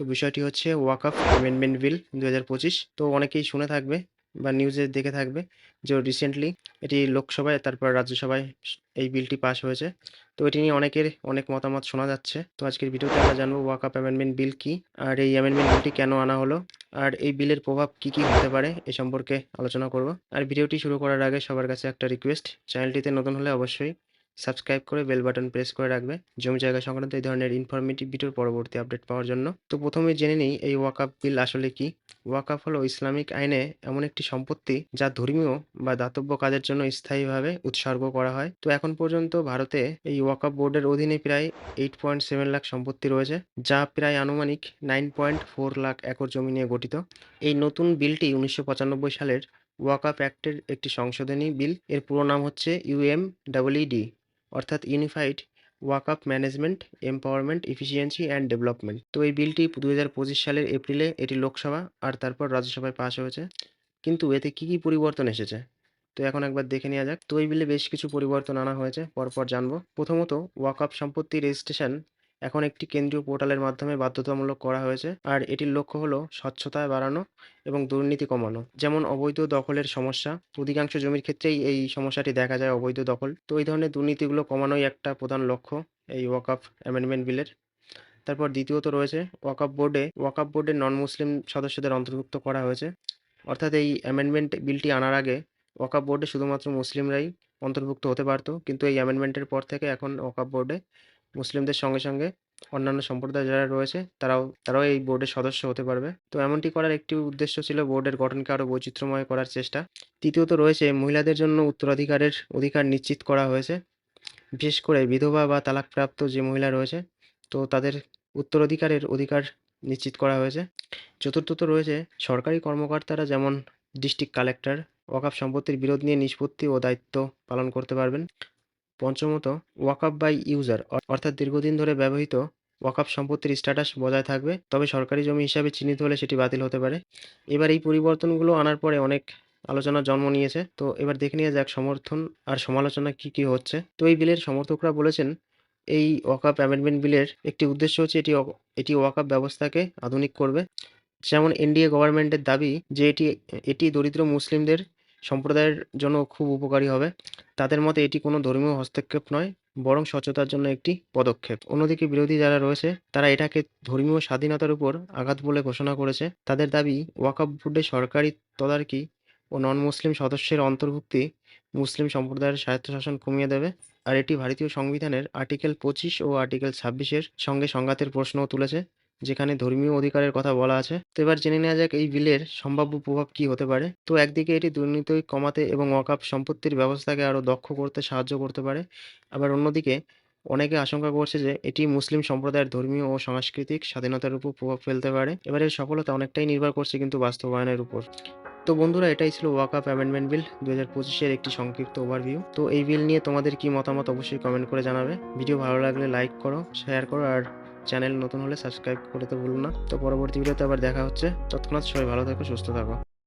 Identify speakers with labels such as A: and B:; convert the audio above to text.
A: তো বিষয়টি হচ্ছে ওয়াকআপ অ্যামেন্ডমেন্ট বিল দু হাজার পঁচিশ। তো অনেকেই শুনে থাকবে বা নিউজে দেখে থাকবে যে রিসেন্টলি এটি লোকসভায় তারপর রাজ্যসভায় এই বিলটি পাস হয়েছে। তো এটি নিয়ে অনেকের অনেক মতামত শোনা যাচ্ছে। তো আজকের ভিডিওতে আমরা জানব ওয়াকআপ অ্যামেন্ডমেন্ট বিল কি আর এই অ্যামেন্ডমেন্ট বিলটি কেন আনা হলো আর এই বিলের প্রভাব কি কি হতে পারে এ সম্পর্কে আলোচনা করব। আর ভিডিওটি শুরু করার আগে সবার কাছে একটা রিকোয়েস্ট চ্যানেলটিতে নতুন হলে অবশ্যই সাবস্ক্রাইব করে বেল বাটন প্রেস করে রাখবে। জমি জায়গা সংক্রান্ত এই ধরনের ইনফরমেটিভ ভিডিওর পরবর্তী আপডেট পাওয়ার জন্য। তো প্রথমে জেনে নিই এই ওয়াকআপ বিল আসলে কি? ওয়াকআপ হলো ইসলামিক আইনে এমন একটি সম্পত্তি যা ধর্মীয় বা দাতব্য কাজের জন্য স্থায়ীভাবে উৎসর্গ করা হয়। তো এখন পর্যন্ত ভারতে এই ওয়াকআপ বোর্ডের অধীনে প্রায় এইট পয়েন্ট সেভেন লাখ সম্পত্তি রয়েছে, যা প্রায় আনুমানিক nine point four lakh acre জমি নিয়ে গঠিত। এই নতুন বিলটি উনিশশো পঁচানব্বই সালের ওয়াকআপ অ্যাক্টের একটি সংশোধনী বিল। এর পুরো নাম হচ্ছে ইউএম ডি অর্থাৎ unified Waqf management empowerment efficiency and development তো এই বিলটি দু হাজার পঁচিশ সালের এপ্রিলে এটি লোকসভা আর তারপর রাজ্যসভায় পাশ হয়েছে। কিন্তু এতে কী কী পরিবর্তন এসেছে? তো এখন একবার দেখে নেওয়া যাক। তো এই বিলে বেশ কিছু পরিবর্তন আনা হয়েছে, পরপর জানব। প্রথমত ওয়াকআপ সম্পত্তি রেজিস্ট্রেশন এখন একটি কেন্দ্রীয় পোর্টালের মাধ্যমে বাধ্যতামূলক করা হয়েছে, আর এটির লক্ষ্য হলো স্বচ্ছতা বাড়ানো এবং দুর্নীতি কমানো। যেমন অবৈধ দখলের সমস্যা, অধিকাংশ জমির ক্ষেত্রেই এই সমস্যাটি দেখা যায় অবৈধ দখল। তো এই ধরনের দুর্নীতিগুলো কমানোই একটা প্রধান লক্ষ্য এই ওয়াকআপ অ্যামেন্ডমেন্ট বিলের। তারপর দ্বিতীয়ত রয়েছে ওয়াকআপ বোর্ডে ওয়াকআপ বোর্ডে নন মুসলিম সদস্যদের অন্তর্ভুক্ত করা হয়েছে। অর্থাৎ এই অ্যামেন্ডমেন্ট বিলটি আনার আগে ওয়াকআপ বোর্ডে শুধুমাত্র মুসলিমরাই অন্তর্ভুক্ত হতে পারতো, কিন্তু এই অ্যামেন্ডমেন্টের পর থেকে এখন ওয়াকআপ বোর্ডে মুসলিমদের সঙ্গে সঙ্গে অন্যান্য সম্প্রদায় যারা রয়েছে, তারাও তারাও এই বোর্ডের সদস্য হতে পারবে। তো এমনটি করার একটি উদ্দেশ্য ছিল বোর্ডের গঠনকে আরও বৈচিত্র্যময় করার চেষ্টা। তৃতীয়ত রয়েছে মহিলাদের জন্য উত্তরাধিকারের অধিকার নিশ্চিত করা হয়েছে। বিশেষ করে বিধবা বা তালাকপ্রাপ্ত যে মহিলা রয়েছে, তো তাদের উত্তরাধিকারের অধিকার নিশ্চিত করা হয়েছে। চতুর্থত রয়েছে সরকারি কর্মকর্তারা যেমন ডিস্ট্রিক্ট কালেক্টর ওয়াকআপ সম্পত্তির বিরোধ নিয়ে নিষ্পত্তি ও দায়িত্ব পালন করতে পারবেন। পঞ্চমত, ওয়াকআপ বাই ইউজার অর্থাৎ দীর্ঘদিন ধরে ব্যবহৃত ওয়াকআপ সম্পত্তির স্ট্যাটাস বজায় থাকবে, তবে সরকারি জমি হিসাবে চিহ্নিত হলে সেটি বাতিল হতে পারে। এবার এই পরিবর্তনগুলো আনার পরে অনেক আলোচনার জন্ম নিয়েছে, তো এবার দেখে নিয়ে যাক সমর্থন আর সমালোচনা কি কি হচ্ছে। তো এই বিলের সমর্থকরা বলেছেন, এই ওয়াকআপ অ্যামেন্ডমেন্ট বিলের একটি উদ্দেশ্য হচ্ছে এটি এটি ওয়াকআপ ব্যবস্থাকে আধুনিক করবে। যেমন এনডিএ গভর্নমেন্টের দাবি যে এটি এটি দরিদ্র মুসলিমদের সম্প্রদায়ের জন্য খুব উপকারী হবে। তাদের মতে এটি কোনো ধর্মীয় হস্তক্ষেপ নয়, বরং স্বচ্ছতার জন্য একটি পদক্ষেপ। অন্যদিকে বিরোধী যারা রয়েছে, তারা এটাকে ধর্মীয় স্বাধীনতার উপর আঘাত বলে ঘোষণা করেছে। তাদের দাবি ওয়াকআপ বোর্ডে সরকারি তদারকি ও নন মুসলিম সদস্যের অন্তর্ভুক্তি মুসলিম সম্প্রদায়ের স্বায়ত্তশাসন কমিয়ে দেবে। আর এটি ভারতীয় সংবিধানের আর্টিকেল পঁচিশ ও আর্টিকেল ছাব্বিশের সঙ্গে সংঘাতের প্রশ্নও তুলেছে। যেখানে ধর্মীয় অধিকারের কথা বলা আছে। তো এবার জেনে নেওয়া যাক এই বিলের সম্ভাব্য প্রভাব কি হতে পারে। তো একদিকে এটি দুর্নীতি, কমাতে এবং ওয়াকআপ সম্পত্তির ব্যবস্থাকে আরও দক্ষ করতে সাহায্য করতে পারে। আবার অন্যদিকে অনেকে আশঙ্কা করছে যে এটি মুসলিম সম্প্রদায়ের ধর্মীয় ও সাংস্কৃতিক স্বাধীনতার উপর প্রভাব ফেলতে পারে। এবার এর সফলতা অনেকটাই নির্ভর করছে কিন্তু বাস্তবায়নের উপর। তো বন্ধুরা, এটাই ছিল ওয়াকআপ অ্যামেন্ডমেন্ট বিল দু হাজার পঁচিশের একটি সংক্ষিপ্ত ওভারভিউ। তো এই বিল নিয়ে তোমাদের কি মতামত অবশ্যই কমেন্ট করে জানাবে। ভিডিও ভালো লাগলে লাইক করো, শেয়ার করো আর চ্যানেল নতুন হলে সাবস্ক্রাইব করতে ভুলো না। তো পরবর্তী ভিডিওতে আবার দেখা হচ্ছে। তৎক্ষণাৎ সবাই ভালো থাকো, সুস্থ থাকো।